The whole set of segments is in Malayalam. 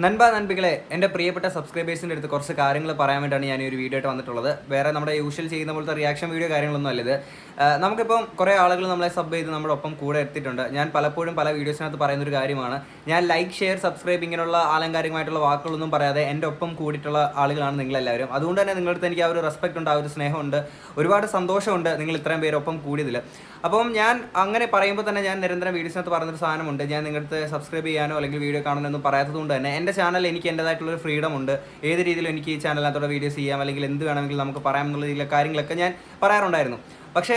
നൻപ നൻപികളെ എന്റെ പ്രിയപ്പെട്ട സബ്സ്ക്രൈബേഴ്സിന്റെ അടുത്ത് കുറച്ച് കാര്യങ്ങൾ പറയാൻ വേണ്ടിയാണ് ഞാൻ ഈ ഒരു വീഡിയോ ആയിട്ട് വന്നിട്ടുള്ളത്. വേറെ നമ്മുടെ യൂഷ്വൽ ചെയ്യുന്ന പോലത്തെ റിയാക്ഷൻ വീഡിയോ കാര്യങ്ങളൊന്നും അല്ല ഇത്. ആ, നമുക്കിപ്പം കുറേ ആളുകൾ നമ്മളെ സബ് ചെയ്ത് നമ്മുടെ ഒപ്പം കൂടെ എത്തിയിട്ടുണ്ട്. ഞാൻ പലപ്പോഴും പല വീഡിയോസിനകത്ത് പറയുന്നൊരു കാര്യമാണ് ഞാൻ ലൈക്ക് ഷെയർ സബ്സ്ക്രൈബ് ഇങ്ങനെയുള്ള ആലങ്കാരികമായിട്ടുള്ള വാക്കുകളൊന്നും പറയാതെ എന്റെ ഒപ്പം കൂടിയിട്ടുള്ള ആളുകളാണ് നിങ്ങളെല്ലാവരും. അതുകൊണ്ട് തന്നെ നിങ്ങളടുത്ത് എനിക്ക് ആ ഒരു റെസ്പെക്റ്റ് ഉണ്ട് ആ ഒരു സ്നേഹമുണ്ട്. ഒരുപാട് സന്തോഷമുണ്ട് നിങ്ങൾ ഇത്രയും പേരൊപ്പം കൂടിയതിൽ. അപ്പം ഞാൻ അങ്ങനെ പറയുമ്പോൾ തന്നെ ഞാൻ നിരന്തരം വീഡിയോസിനകത്ത് പറഞ്ഞൊരു സാധനമുണ്ട്. ഞാൻ നിങ്ങളുടെ സബ്സ്ക്രൈബ് ചെയ്യാനോ അല്ലെങ്കിൽ വീഡിയോ കാണാനോ ഒന്നും പറയാത്തത് കൊണ്ട് തന്നെ എന്റെ ചാനൽ എനിക്ക് എന്റെതായിട്ടുള്ളൊരു ഫ്രീഡം ഉണ്ട്. ഏത് രീതിയിലും എനിക്ക് ഈ ചാനലിനകത്തോടെ വീഡിയോസ് ചെയ്യാം അല്ലെങ്കിൽ എന്ത് വേണമെങ്കിലും നമുക്ക് പറയാം എന്നുള്ള രീതിയിലുള്ള കാര്യങ്ങളൊക്കെ ഞാൻ പറയാറുണ്ടായിരുന്നു. പക്ഷേ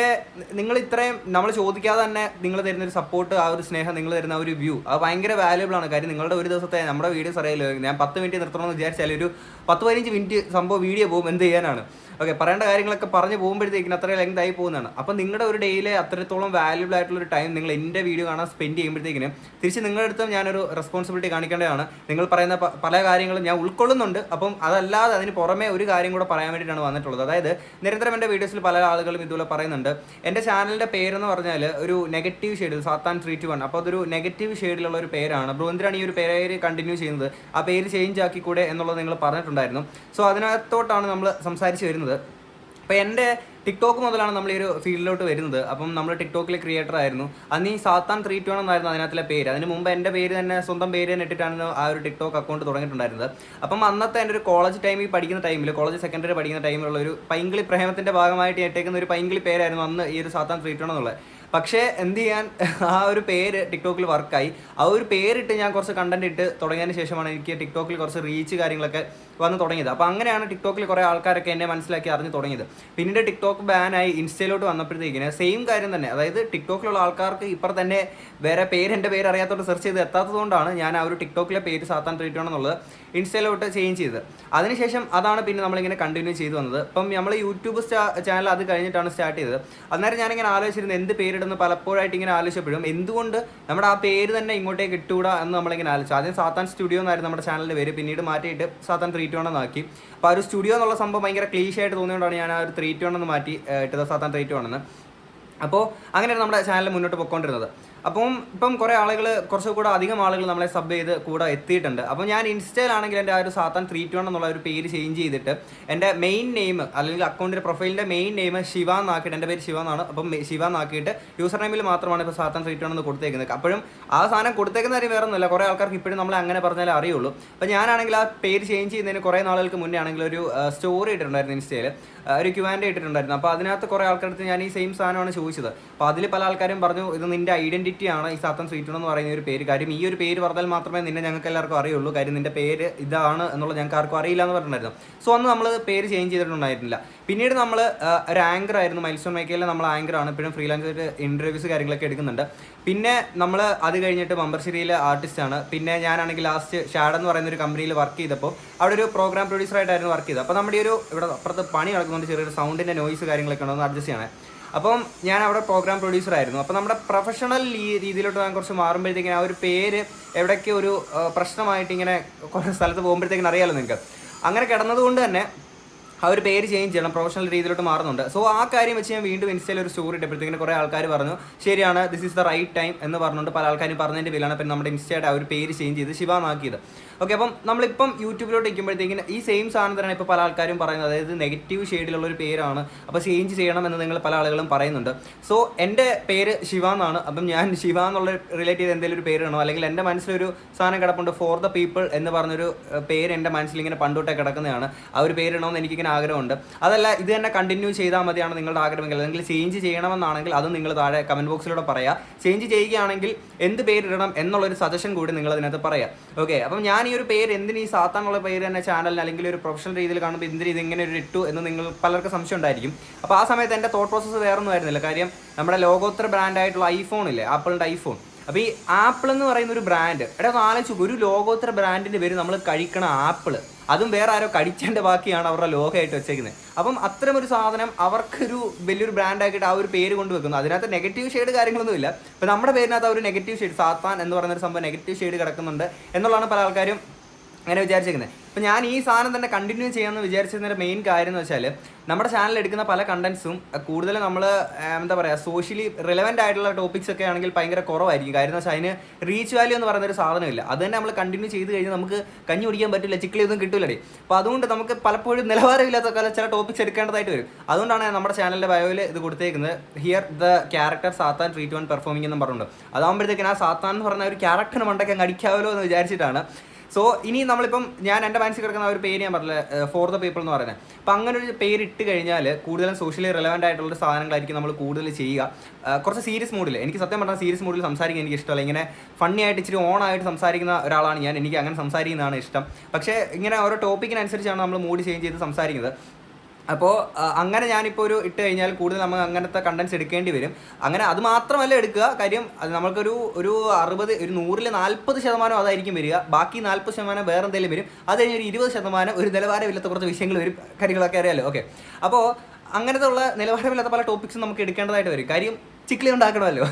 നിങ്ങൾ ഇത്രയും നമ്മൾ ചോദിക്കാതെ തന്നെ നിങ്ങൾ തരുന്ന ഒരു സപ്പോർട്ട് ആ ഒരു സ്നേഹം നിങ്ങൾ തരുന്ന ഒരു വ്യൂ അത് ഭയങ്കര വാല്യുബിൾ ആണ്. കാര്യം നിങ്ങളുടെ ഒരു ദിവസത്തെ നമ്മുടെ വീഡിയോസ് അറിയില്ല ഞാൻ പത്ത് മിനിറ്റ് നിർത്തണമെന്ന് വിചാരിച്ചാൽ ഒരു പത്ത് പതിനഞ്ച് മിനിറ്റ് സംഭവം വീഡിയോ പോകും എന്ത് ചെയ്യാനാണ്? ഓക്കെ പറയേണ്ട കാര്യങ്ങളൊക്കെ പറഞ്ഞു പോകുമ്പോഴത്തേക്കിന് അത്ര ലെങ്ത് ആയി പോകുന്നതാണ്. അപ്പം നിങ്ങളുടെ ഒരു ഡേയിലെ അത്രത്തോളം വാല്യുബിൾ ആയിട്ടുള്ള ഒരു ടൈം നിങ്ങൾ എന്റെ വീഡിയോ കാണാൻ സ്പെൻഡ് ചെയ്യുമ്പോഴത്തേക്കിന് തിരിച്ച് നിങ്ങളുടെ അടുത്തും ഞാനൊരു റെസ്പോൺസിബിലിറ്റി കാണിക്കേണ്ടതാണ്. നിങ്ങൾ പറയുന്ന പല കാര്യങ്ങളും ഞാൻ ഉൾക്കൊള്ളുന്നുണ്ട്. അപ്പം അതല്ലാതെ അതിന് പുറമേ ഒരു കാര്യം കൂടെ പറയാൻ വേണ്ടിയിട്ടാണ് വന്നിട്ടുള്ളത്. അതായത് നിരന്തരം എന്റെ വീഡിയോസിൽ പല ആളുകളും ഇതുപോലെ പറയുന്നുണ്ട്. എന്റെ ചാനലിന്റെ പേരെന്ന് പറഞ്ഞാൽ ഒരു നെഗറ്റീവ് ഷെയ്ഡിൽ സാത്താൻ ത്രീ ടു വൺ അപ്പോൾ അതൊരു നെഗറ്റീവ് ഷെയ്ഡിലുള്ള ഒരു പേരാണ്. ബ്രോ ഈ ഒരു പേര് കണ്ടിന്യൂ ചെയ്യുന്നത്? ആ പേര് ചേഞ്ച് ആക്കി കൂടെ എന്നുള്ളത് നിങ്ങൾ പറഞ്ഞിട്ടുണ്ടായിരുന്നു. സോ അതിനകത്തോട്ടാണ് നമ്മൾ സംസാരിച്ച് വരുന്നത്. അപ്പോൾ എന്റെ ടിക്ടോക്ക് മുതലാണ് നമ്മൾ ഈ ഒരു ഫീൽഡിലോട്ട് വരുന്നത്. അപ്പം നമ്മൾ ടിക്ടോക്കിലെ ക്രിയേറ്റർ ആയിരുന്നു. അന്ന് ഈ സാത്താൻ ത്രീ ടു എന്നായിരുന്നു അതിനകത്തിലെ പേര്. അതിന് മുമ്പ് എന്റെ പേര് തന്നെ സ്വന്തം പേര് തന്നെ ഇട്ടിട്ടാണ് ആ ഒരു ടിക്ടോക്ക് അക്കൗണ്ട് തുടങ്ങിയിട്ടുണ്ടായിരുന്നത്. അപ്പം അന്നത്തെ എന്റെ ഒരു കോളേജ് ടൈമിൽ പഠിക്കുന്ന ടൈമിൽ കോളേജ് സെക്കൻഡറി പഠിക്കുന്ന ടൈമിലുള്ള ഒരു പൈങ്കിളി പ്രേമത്തിന്റെ ഭാഗമായിട്ട് ഏറ്റേക്കുന്ന ഒരു പൈങ്കിളി പേരായിരുന്നു അന്ന് ഈ ഒരു സാത്താൻ ത്രീ ടു എന്നുള്ളത്. പക്ഷേ എന്ത് ചെയ്യാൻ ആ ഒരു പേര് ടിക്ടോക്കിൽ വർക്കായി. ആ ഒരു പേരിട്ട് ഞാൻ കുറച്ച് കണ്ടന്റ് ഇട്ട് തുടങ്ങിയതിന് ശേഷമാണ് എനിക്ക് ടിക്ടോക്കിൽ കുറച്ച് റീച്ച് കാര്യങ്ങളൊക്കെ വന്ന് തുടങ്ങിയത്. അപ്പോൾ അങ്ങനെയാണ് ടിക്ടോക്കിൽ കുറേ ആൾക്കാരൊക്കെ എന്നെ മനസ്സിലാക്കി അറിഞ്ഞു തുടങ്ങിയത്. പിന്നീട് ടിക്ടോക്ക് ബാനായി ഇൻസ്റ്റയിലോട്ട് വന്നപ്പോഴത്തേക്കിന് സെയിം കാര്യം തന്നെ. അതായത് ടിക്ടോക്കിലുള്ള ആൾക്കാർക്ക് ഇപ്പം തന്നെ വേറെ പേര് എന്റെ പേര് അറിയാത്തതുകൊണ്ട് സെർച്ച് ചെയ്ത് എത്താത്തതുകൊണ്ടാണ് ഞാൻ ആ ഒരു ടിക്ടോക്കിലെ പേര് സാത്താൻ ട്രീറ്റ് ഇൻസ്റ്റയിലോട്ട് ചേഞ്ച് ചെയ്തത്. അതിനുശേഷം അതാണ് പിന്നെ നമ്മളിങ്ങനെ കണ്ടിന്യൂ ചെയ്തു വന്നത്. ഇപ്പം നമ്മൾ യൂട്യൂബ് ചാനൽ അത് കഴിഞ്ഞിട്ടാണ് സ്റ്റാർട്ട് ചെയ്തത്. അന്നേരം ഞാനിങ്ങനെ ആലോചിച്ചിരുന്നത് എന്ത് പേരിടുന്നു പലപ്പോഴായിട്ട് ഇങ്ങനെ ആലോചിച്ചപ്പോഴും എന്തുകൊണ്ട് നമ്മുടെ ആ പേര് തന്നെ ഇങ്ങോട്ടേക്ക് ഇട്ടുകൂടാ എന്ന് നമ്മളിങ്ങനെ ആലോചിച്ചു. ആദ്യം സാത്താൻ സ്റ്റുഡിയോ എന്നായിരുന്നു നമ്മുടെ ചാനലിന്റെ പേര്. പിന്നീട് മാറ്റിയിട്ട് സാത്താൻ ത്രീ ടു ആക്കി. അപ്പോൾ ആ ഒരു സ്റ്റുഡിയോ എന്നുള്ള സംഭവം ഭയങ്കര ക്ലീഷായിട്ട് തോന്നിയതുകൊണ്ടാണ് ഞാൻ ആ ഒരു ത്രീ ടു എന്ന് മാറ്റി ഇട്ടത്. സാത്താൻ ത്രീ ടു ആണെന്ന് അപ്പോൾ അങ്ങനെയാണ് നമ്മുടെ ചാനൽ മുന്നോട്ട് പൊയ്ക്കൊണ്ടിരുന്നത്. അപ്പം ഇപ്പം കുറേ ആളുകൾ കുറച്ച് കൂടെ അധികം ആളുകൾ നമ്മളെ സബ് ചെയ്ത് കൂടെ എത്തിയിട്ടുണ്ട്. അപ്പം ഞാൻ ഇൻസ്റ്റയിലാണെങ്കിൽ എന്റെ ആ ഒരു സാത്താൻ ത്രീ ടു വൺ എന്നുള്ള ഒരു പേര് ചേഞ്ച് ചെയ്തിട്ട് എന്റെ മെയിൻ നെയിം അല്ലെങ്കിൽ അക്കൗണ്ടിന്റെ പ്രൊഫൈലിന്റെ മെയിൻ നെയിം ശിവ എന്നാക്കിയിട്ട് എന്റെ പേര് ശിവ എന്നാണ്. അപ്പം ശിവ എന്നാക്കിയിട്ട് യൂസർ നെയിമിൽ മാത്രമാണ് ഇപ്പോൾ സാത്താൻ ത്രീ ടു വൺ എന്ന് കൊടുത്തേക്കുന്നത്. അപ്പോഴും ആ സാധനം കൊടുത്തേക്കുന്ന കാര്യം വേറെ ഒന്നുമില്ല കുറേ ആൾക്കാർക്ക് ഇപ്പോഴും നമ്മളെ അങ്ങനെ പറഞ്ഞാലേ അറിയുള്ളൂ. അപ്പം ഞാനാണെങ്കിൽ ആ പേര് ചേഞ്ച് ചെയ്യുന്നതിന് കുറേ നാളുകൾക്ക് മുന്നേ ആണെങ്കിൽ ഒരു സ്റ്റോറി ഇട്ടിട്ടുണ്ടായിരുന്നു ഇൻസ്റ്റയിൽ ഒരു ക്യുവാന്റെ ഇട്ടിട്ടുണ്ടായിരുന്നു. അപ്പോൾ അതിനകത്ത് കുറേ ആൾക്കാരുടെ ഞാൻ ഈ സെയിം സാധനമാണ് ചോദിച്ചത്. അപ്പോൾ അതിൽ പല ആൾക്കാരും പറഞ്ഞു ഇത് നിന്റെ ഐഡന്റിറ്റി ആണ് ഈ സാത്തൻ സ്വീറ്റ് എന്ന് പറയുന്ന ഒരു പേര്. കാര്യം ഈ ഒരു പേര് പറഞ്ഞാൽ മാത്രമേ നിന്നെ ഞങ്ങൾക്ക് എല്ലാവർക്കും അറിയുള്ളൂ. കാര്യം നിന്റെ പേര് ഇതാണ് എന്നുള്ളത് ഞങ്ങൾക്ക് ആർക്കും അറിയില്ല എന്ന് പറഞ്ഞിട്ടുണ്ടായിരുന്നു. സോ അന്ന് നമ്മൾ പേര് ചേഞ്ച് ചെയ്തിട്ടുണ്ടായിരുന്നില്ല. പിന്നീട് നമ്മൾ ഒരു ആങ്കർ ആയിരുന്നു. മൈൽസ്റ്റോൺ മേഖലയിൽ നമ്മൾ ആങ്കർ ആണ്. ഇപ്പോഴും ഫ്രീലാൻസ് ഇന്റർവ്യൂസ് കാര്യങ്ങളൊക്കെ എടുക്കുന്നുണ്ട്. പിന്നെ നമ്മൾ അത് കഴിഞ്ഞിട്ട് മമ്പർശ്ശേരിയിലെ ആർട്ടിസ്റ്റ് ആണ്. പിന്നെ ഞാനാണെങ്കിൽ ലാസ്റ്റ് ഷാഡ് എന്ന് പറയുന്ന ഒരു കമ്പനിയിൽ വർക്ക് ചെയ്തപ്പോൾ അവിടെ ഒരു പ്രോഗ്രാം പ്രൊഡ്യൂസർ ആയിട്ടായിരുന്നു വർക്ക് ചെയ്തത്. അപ്പോൾ നമ്മുടെ ഒരു ഇവിടെ അപ്പുറത്ത് പണി നടക്കുന്നുണ്ട്. ചെറിയൊരു സൗണ്ടിന്റെ നോയ്സ് കാര്യങ്ങളൊക്കെ ഉണ്ടോ ഒന്ന് അഡ്ജസ്റ്റ് ചെയ്യണേ. അപ്പം ഞാൻ അവിടെ പ്രോഗ്രാം പ്രൊഡ്യൂസർ ആയിരുന്നു. അപ്പം നമ്മുടെ പ്രൊഫഷണൽ രീതിയിലോട്ട് ഞാൻ കുറച്ച് മാറുമ്പോഴത്തേക്കിനും ആ ഒരു പേര് എവിടെയൊക്കെ ഒരു പ്രശ്നമായിട്ട് ഇങ്ങനെ കുറേ സ്ഥലത്ത് പോകുമ്പോഴത്തേക്കിനും അറിയാലോ നിങ്ങൾക്ക് അങ്ങനെ കിടന്നതുകൊണ്ട് തന്നെ ആ ഒരു പേര് ചേഞ്ച് ചെയ്യണം പ്രൊഫഷണൽ രീതിയിലോട്ട് മാറുന്നുണ്ട്. സോ ആ കാര്യം വെച്ച് ഞാൻ വീണ്ടും ഇൻസ്റ്റയിൽ ഒരു സ്റ്റോറി ഇട്ടപ്പോഴത്തേക്കിന് കുറേ ആൾക്കാർ പറഞ്ഞു ശരിയാണ് this is the right time എന്ന് പറഞ്ഞുകൊണ്ട് പല ആൾക്കാരും പറഞ്ഞതിന്റെ പേരിലാണ്. പിന്നെ നമ്മുടെ ഇൻസ്റ്റയുടെ ആ ഒരു പേര് ചേഞ്ച് ചെയ്ത് ശിവ എന്നാക്കിയത് ഓക്കെ അപ്പം നമ്മളിപ്പം യൂട്യൂബിലോട്ട് ഇരിക്കുമ്പോഴത്തേക്കും ഈ സെയിം സാധനം തന്നെയാണ് ഇപ്പോൾ പല ആൾക്കാരും പറയുന്നത്. അതായത് നെഗറ്റീവ് ഷെയ്ഡിലുള്ള ഒരു പേരാണ്. അപ്പോൾ ചേഞ്ച് ചെയ്യണം എന്ന് നിങ്ങൾ പല ആളുകളും പറയുന്നുണ്ട്. സോ എന്റെ പേര് ശിവ എന്നാണ്. അപ്പം ഞാൻ ശിവ എന്നുള്ള റിലേറ്റ് ചെയ്ത് എന്തെങ്കിലും ഒരു പേരാണോ? അല്ലെങ്കിൽ എന്റെ മനസ്സിലൊരു സാധനം കിടപ്പുണ്ട് ഫോർ ദ പീപ്പിൾ എന്ന് പറഞ്ഞൊരു പേര് എന്റെ മനസ്സിൽ ഇങ്ങനെ പണ്ടോട്ടേ കിടക്കുന്നതാണ്. ആ ഒരു പേരിടണമെന്ന് എനിക്കിങ്ങനെ ആഗ്രഹമുണ്ട്. അതല്ല ഇത് തന്നെ കണ്ടിന്യൂ ചെയ്താൽ മതിയാണ് നിങ്ങളുടെ ആഗ്രഹമെങ്കിൽ. അല്ലെങ്കിൽ ചേഞ്ച് ചെയ്യണമെന്നാണെങ്കിൽ അത് നിങ്ങൾ താഴെ കമന്റ് ബോക്സിലൂടെ പറയാം. ചേഞ്ച് ചെയ്യുകയാണെങ്കിൽ എന്ത് പേരിടണം എന്നുള്ളൊരു സജഷൻ കൂടി നിങ്ങൾ അതിനകത്ത് പറയാം. ഓക്കെ അപ്പം ഞാൻ ഈ ഒരു പേര് എന്തിന് ഈ പേര് തന്നെ ചാനലിന് അല്ലെങ്കിൽ ഒരു പ്രൊഫഷണൽ രീതിയിൽ കാണുമ്പോൾ എന്തിന് ഇത് ഇങ്ങനെ ഒരു ഇട്ടു എന്ന് നിങ്ങൾ പലർക്കും സംശയം ഉണ്ടായിരിക്കും. അപ്പോൾ ആ സമയത്ത് എന്റെ തോട്ട് പ്രോസസ്സ് വേറൊന്നും ആയിരുന്നില്ല. കാര്യം നമ്മുടെ ലോകോത്തര ബ്രാൻഡായിട്ടുള്ള ഐഫോൺ ഇല്ലേ? ആപ്പിളിന്റെ ഐഫോൺ അപ്പോൾ ഈ ആപ്പിൾ എന്ന് പറയുന്ന ഒരു ബ്രാൻഡ് എടാ ആലോചിച്ച് ഒരു ലോകോത്തര ബ്രാൻഡിന്റെ പേര് നമ്മൾ കഴിക്കണ ആപ്പിൾ. അതും വേറെ ആരോ കടിച്ചേണ്ട ബാക്കിയാണ് അവരുടെ ലോകമായിട്ട് വെച്ചേക്കുന്നത് അപ്പം അത്തരം ഒരു സാധനം അവർക്കൊരു വലിയൊരു ബ്രാൻഡ് ആക്കിയിട്ട് ആ ഒരു പേര് കൊണ്ട് വെക്കുന്നു. അതിനകത്ത് നെഗറ്റീവ് ഷെയ്ഡ് കാര്യങ്ങളൊന്നും ഇല്ല. നമ്മുടെ പേരിനകത്ത് ആ ഒരു നെഗറ്റീവ് ഷെയ്ഡ് സാത്താൻ എന്ന് പറയുന്ന ഒരു സംഭവം നെഗറ്റീവ് ഷെയ്ഡ് കിടക്കുന്നുണ്ട് എന്നുള്ളതാണ് പല ആൾക്കാരും അങ്ങനെ വിചാരിച്ചേക്കുന്നത് അപ്പോൾ ഞാൻ ഈ സാധനം തന്നെ കണ്ടിന്യൂ ചെയ്യാമെന്ന് വിചാരിച്ചതിന്റെ മെയിൻ കാര്യം എന്ന് വെച്ചാൽ നമ്മുടെ ചാനൽ എടുക്കുന്ന പല കണ്ടൻസും കൂടുതൽ നമ്മൾ എന്താ പറയുക സോഷ്യലി റിലവന്റ് ആയിട്ടുള്ള ടോപ്പിക്സ് ഒക്കെ ആണെങ്കിൽ ഭയങ്കര കുറവായിരിക്കും. കാര്യം എന്ന് വെച്ചാൽ അതിന് റീച്ച് വാല്യൂ എന്ന് പറയുന്ന ഒരു സാധനമില്ല അത് തന്നെ നമ്മൾ കണ്ടിന്യൂ ചെയ്ത് കഴിഞ്ഞാൽ നമുക്ക് കഞ്ഞി കുടിക്കാൻ പറ്റില്ല ചിക്കിളി ഒന്നും കിട്ടില്ലടി അപ്പോൾ അതുകൊണ്ട് നമുക്ക് പലപ്പോഴും നിലവാരമില്ലാത്ത ചില ടോപ്പിക്സ് എടുക്കേണ്ടതായിട്ട് വരും. അതുകൊണ്ടാണ് നമ്മുടെ ചാനലിന്റെ ബയോയിൽ ഇത് കൊടുത്തേക്കുന്നത്. Here the character Satan treat one performing എന്ന് പറഞ്ഞിട്ടുണ്ട്. അതാകുമ്പോഴത്തേക്കിന് ആ സാത്താൻ എന്ന് പറഞ്ഞ ഒരു ക്യാരക്ടറിന് മണ്ടൊക്കെ അങ്ങ് അടിക്കാമല്ലോ എന്ന് വിചാരിച്ചിട്ടാണ് സോ ഇനി നമ്മളിപ്പം ഞാൻ എന്റെ മനസ്സിൽ കിടക്കുന്ന ഒരു പേര് ഞാൻ പറഞ്ഞില്ല ഫോർ ദ പീപ്പിൾ എന്ന് പറയുന്നത്. അപ്പം അങ്ങനെ ഒരു പേര് ഇട്ട് കഴിഞ്ഞാൽ കൂടുതലും സോഷ്യലി റിലവന്റ് ആയിട്ടുള്ള സാധനങ്ങളായിരിക്കും നമ്മൾ കൂടുതൽ ചെയ്യുക. കുറച്ച് സീരിയസ് മൂഡിൽ എനിക്ക് സത്യം പറഞ്ഞാൽ സീരിയസ് മൂഡിൽ സംസാരിക്കാൻ എനിക്ക് ഇഷ്ടമല്ല. ഇങ്ങനെ ഫണ്ണി ആയിട്ട് ഇച്ചിരി ഓൺ ആയിട്ട് സംസാരിക്കുന്ന ഒരാളാണ് ഞാൻ. എനിക്ക് അങ്ങനെ സംസാരിക്കുന്നതാണ് ഇഷ്ടം. പക്ഷേ ഇങ്ങനെ ഓരോ ടോപ്പിക്കിനനുസരിച്ചാണ് നമ്മൾ മൂഡ് ചേഞ്ച് ചെയ്ത് സംസാരിക്കുന്നത്. അപ്പോൾ അങ്ങനെ ഞാനിപ്പോൾ ഒരു ഇട്ട് കഴിഞ്ഞാൽ കൂടുതൽ നമുക്ക് അങ്ങനത്തെ കണ്ടൻസ് എടുക്കേണ്ടി വരും. അങ്ങനെ അത് മാത്രമല്ല എടുക്കുക. കാര്യം അത് നമ്മൾക്കൊരു ഒരു അറുപത് ഒരു നൂറിൽ നാൽപ്പത് ശതമാനം അതായിരിക്കും വരിക. ബാക്കി നാൽപ്പത് ശതമാനം വേറെ എന്തെങ്കിലും വരും. അത് കഴിഞ്ഞ് ഒരു ഇരുപത് ശതമാനം ഒരു നിലവാരമില്ലാത്ത കുറച്ച് വിഷയങ്ങൾ വരും. കാര്യങ്ങളൊക്കെ അറിയാമല്ലോ ഓക്കെ അപ്പോൾ അങ്ങനത്തെ ഉള്ള നിലവാരമില്ലാത്ത പല ടോപ്പിക്സും നമുക്ക് എടുക്കേണ്ടതായിട്ട് വരും. കാര്യം ചിക്ലി ഉണ്ടാക്കണമല്ലോ.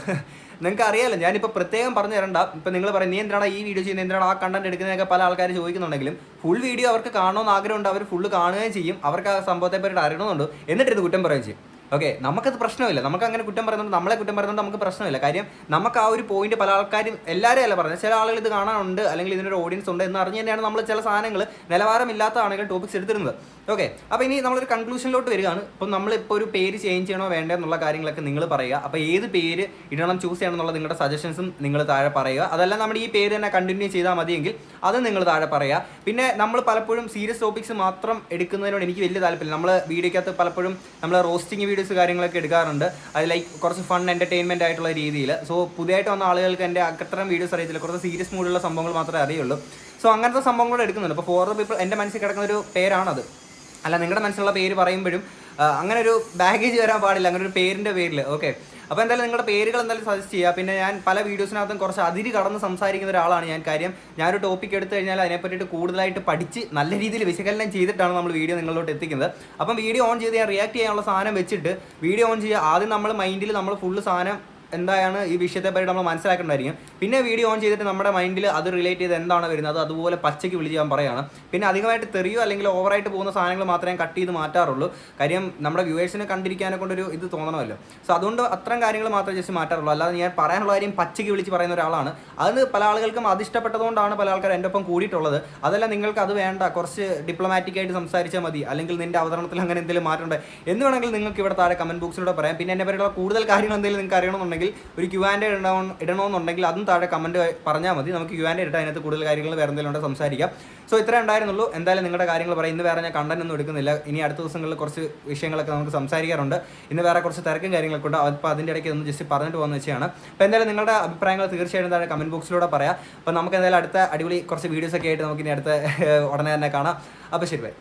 നിങ്ങൾക്ക് അറിയാലോ ഞാനിപ്പോൾ പ്രത്യേകം പറഞ്ഞു തരണ്ട. ഇപ്പം നിങ്ങൾ പറയും നീ എന്തിനാണ് ഈ വീഡിയോ ചെയ്യുന്നത് എന്തിനാണ് ആ കണ്ടന്റ് എടുക്കുന്നതൊക്കെ പല ആൾക്കാർ ചോദിക്കുന്നുണ്ടെങ്കിലും ഫുൾ വീഡിയോ അവർക്ക് കാണണമെന്ന് ആഗ്രഹമുണ്ട്. അവർ ഫുള്ള് കാണുകയും ചെയ്യും. അവർക്ക് ആ സംഭവത്തെ പറ്റി അറിയണമെന്നുണ്ട് എന്നിട്ട് ഇത് കുറ്റം പറയുകയും ചെയ്യും. ഓക്കെ നമുക്കത് പ്രശ്നമില്ല. നമുക്ക് അങ്ങനെ കുറ്റം പറയുന്നത് നമ്മളെ കുറ്റം പറയുന്നത് നമുക്ക് പ്രശ്നമില്ല. കാര്യം നമുക്ക് ആ ഒരു പോയിന്റ് പല ആൾക്കാരും എല്ലാവരും അല്ല പറഞ്ഞത്. ചില ആളുകൾ ഇത് കാണാനുണ്ട് അല്ലെങ്കിൽ ഇതിനൊരു ഓഡിയൻസ് ഉണ്ട് എന്ന് അറിഞ്ഞു തന്നെയാണ് നമ്മൾ ചില സാധനങ്ങൾ നിലവാരമില്ലാത്തതാണെങ്കിൽ ടോപ്പിക്സ് എടുത്തിരുന്നത്. ഓക്കെ അപ്പോൾ ഇനി നമ്മളൊരു കൺക്ലൂഷനിലോട്ട് വരികയാണ്. ഇപ്പം നമ്മളിപ്പോൾ ഒരു പേര് ചേഞ്ച് ചെയ്യണോ വേണ്ടോ എന്നുള്ള കാര്യങ്ങളൊക്കെ നിങ്ങൾ പറയുക. അപ്പോൾ ഏത് പേര് ഇടണം ചൂസ് ചെയ്യണം എന്നുള്ള നിങ്ങളുടെ സജഷൻസും നിങ്ങൾ താഴെ പറയുക. അതല്ല നമ്മുടെ ഈ പേര് തന്നെ കണ്ടിന്യൂ ചെയ്താൽ മതിയെങ്കിൽ അത് നിങ്ങൾ താഴെ പറയുക. പിന്നെ നമ്മൾ പലപ്പോഴും സീരിയസ് ടോപ്പിക്സ് മാത്രം എടുക്കുന്നതിനോട് എനിക്ക് വലിയ താല്പര്യം നമ്മൾ വീഡിയോക്കകത്ത് പലപ്പോഴും നമ്മൾ റോസ്റ്റിംഗ് വീഡിയോസ് കാര്യങ്ങളൊക്കെ എടുക്കാറുണ്ട്. അത് ലൈക്ക് കുറച്ച് ഫൺ എന്റർടൈൻമെന്റ് ആയിട്ടുള്ള രീതിയിൽ സോ പുതിയതായിട്ട് വന്ന ആളുകൾക്ക് എന്റെ അത്തരം വീഡിയോസ് അറിയത്തില്ല. കുറച്ച് സീരിയസ് മൂഡുള്ള സംഭവങ്ങൾ മാത്രമേ അറിയുള്ളൂ. സോ അങ്ങനത്തെ സംഭവങ്ങൾ എടുക്കുന്നുണ്ട്. അപ്പോൾ ഫോർ പീപ്പിൾ എന്റെ മനസ്സിൽ കിടക്കുന്ന ഒരു പേരാണത്. അല്ല നിങ്ങളുടെ മനസ്സിലുള്ള പേര് പറയുമ്പോഴും അങ്ങനെ ഒരു ബാഗേജ് വരാൻ പാടില്ല. അങ്ങനെ ഒരു പേരിന്റെ പേരിൽ ഓക്കെ അപ്പോൾ എന്തായാലും നിങ്ങളുടെ പേരുകൾ എന്തായാലും സജസ്റ്റ് ചെയ്യുക. പിന്നെ ഞാൻ പല വീഡിയോസിനകത്തും കുറച്ച് അതിരി കടന്ന് സംസാരിക്കുന്ന ഒരാളാണ് ഞാൻ. കാര്യം ഞാനൊരു ടോപ്പിക് എടുത്തു കഴിഞ്ഞാൽ അതിനെ പറ്റിയിട്ട് കൂടുതലായിട്ട് പഠിച്ച് നല്ല രീതിയിൽ വിശകലനം ചെയ്തിട്ടാണ് നമ്മൾ വീഡിയോ നിങ്ങളിലോട്ട് എത്തിക്കുന്നത്. അപ്പം വീഡിയോ ഓൺ ചെയ്ത് ഞാൻ റിയാക്ട് ചെയ്യാനുള്ള സാധനം വെച്ചിട്ട് വീഡിയോ ഓൺ ചെയ്യുക. ആദ്യം നമ്മൾ മൈൻഡിൽ നമ്മൾ ഫുള്ള് സാധനം എന്താണ് ഈ വിഷയത്തെ പറ്റി നമ്മൾ മനസ്സിലാക്കേണ്ടതായിരിക്കും. പിന്നെ വീഡിയോ ഓൺ ചെയ്തിട്ട് നമ്മുടെ മൈൻഡിൽ അത് റിലേറ്റ് ചെയ്ത് എന്താണ് വരുന്നത് അത് അതുപോലെ പച്ചയ്ക്ക് വിളിച്ച് ഞാൻ പറയുകയാണ്. പിന്നെ അധികമായിട്ട് തെറിയോ അല്ലെങ്കിൽ ഓവറായിട്ട് പോകുന്ന സാധനങ്ങൾ മാത്രമേ കട്ട് ചെയ്ത് മാറ്റാറുള്ളൂ. കാര്യം നമ്മുടെ വ്യൂവേഴ്സിനെ കണ്ടിരിക്കാനെ കൊണ്ടൊരു ഇത് തോന്നണമല്ലോ. സോ അതുകൊണ്ട് അത്തരം കാര്യങ്ങൾ മാത്രമേ ജസ്റ്റ് മാറ്റാറുള്ളൂ. അല്ലാതെ ഞാൻ പറയാനുള്ള കാര്യം പച്ചയ്ക്ക് വിളിച്ച് പറയുന്ന ഒരാളാണ്. അത് പല ആളുകൾക്കും അത് ഇഷ്ടപ്പെട്ടതുകൊണ്ടാണ് പല ആൾക്കാർ എന്റെ ഒപ്പം കൂടിയിട്ടുള്ളത്. അതല്ല നിങ്ങൾക്ക് അത് വേണ്ട. കുറച്ച് ഡിപ്ലോമാറ്റിക് ആയിട്ട് സംസാരിച്ചാൽ മതി. അല്ലെങ്കിൽ നിന്റെ അവതരണത്തിൽ അങ്ങനെ എന്തെങ്കിലും മാറ്റമുണ്ട് എന്ന് വേണമെങ്കിൽ നിങ്ങൾക്ക് ഇവിടെ താഴെ കമന്റ് ബോക്സിലൂടെ പറയാം. പിന്നെ എന്നെ പറ്റിയുള്ള കൂടുതൽ കാര്യങ്ങൾ എന്തെങ്കിലും നിങ്ങൾക്ക് അറിയണമെന്നുണ്ടെങ്കിൽ ഒരു ക്യു ആൻഡ് ഇടണോ ഇടണമെന്നുണ്ടെങ്കിൽ അതും താഴെ കമന്റ് പറഞ്ഞാൽ മതി. നമുക്ക് ക്യു ആൻഡ് ഇട്ട് അതിനകത്ത് കൂടുതൽ കാര്യങ്ങൾ വേറെ എന്തെങ്കിലും ഉണ്ടെങ്കിൽ സംസാരിക്കാം. സോ ഇത്രേ ഉണ്ടായിരുന്നുള്ളൂ. എന്തായാലും നിങ്ങളുടെ കാര്യങ്ങൾ പറയാം. ഇന്ന് വേറെ ഞാൻ കണ്ടന്റ് ഒന്നും എടുക്കുന്നില്ല. ഇനി അടുത്ത ദിവസങ്ങളിൽ കുറച്ച് വിഷയങ്ങളൊക്കെ നമുക്ക് സംസാരിക്കാറുണ്ട്. ഇന്ന് വേറെ കുറച്ച് തിരക്കും കാര്യങ്ങളൊക്കെ ഉണ്ട്. അപ്പോൾ അതിന്റെ ഇടയ്ക്ക് ഒന്ന് ജസ്റ്റ് പറഞ്ഞിട്ട് പോകുന്ന വെച്ചാണ്. അപ്പോൾ എന്തായാലും നിങ്ങളുടെ അഭിപ്രായങ്ങൾ തീർച്ചയായിട്ടും താഴെ കമന്റ് ബോക്സിലൂടെ പറയാം. അപ്പോൾ നമുക്ക് എന്തായാലും അടുത്ത അടിപൊളി കുറച്ച് വീഡിയോസൊക്കെ ആയിട്ട് നമുക്ക് ഇനി അടുത്ത ഉടനെ തന്നെ കാണാം. അപ്പോൾ ശരി ബൈ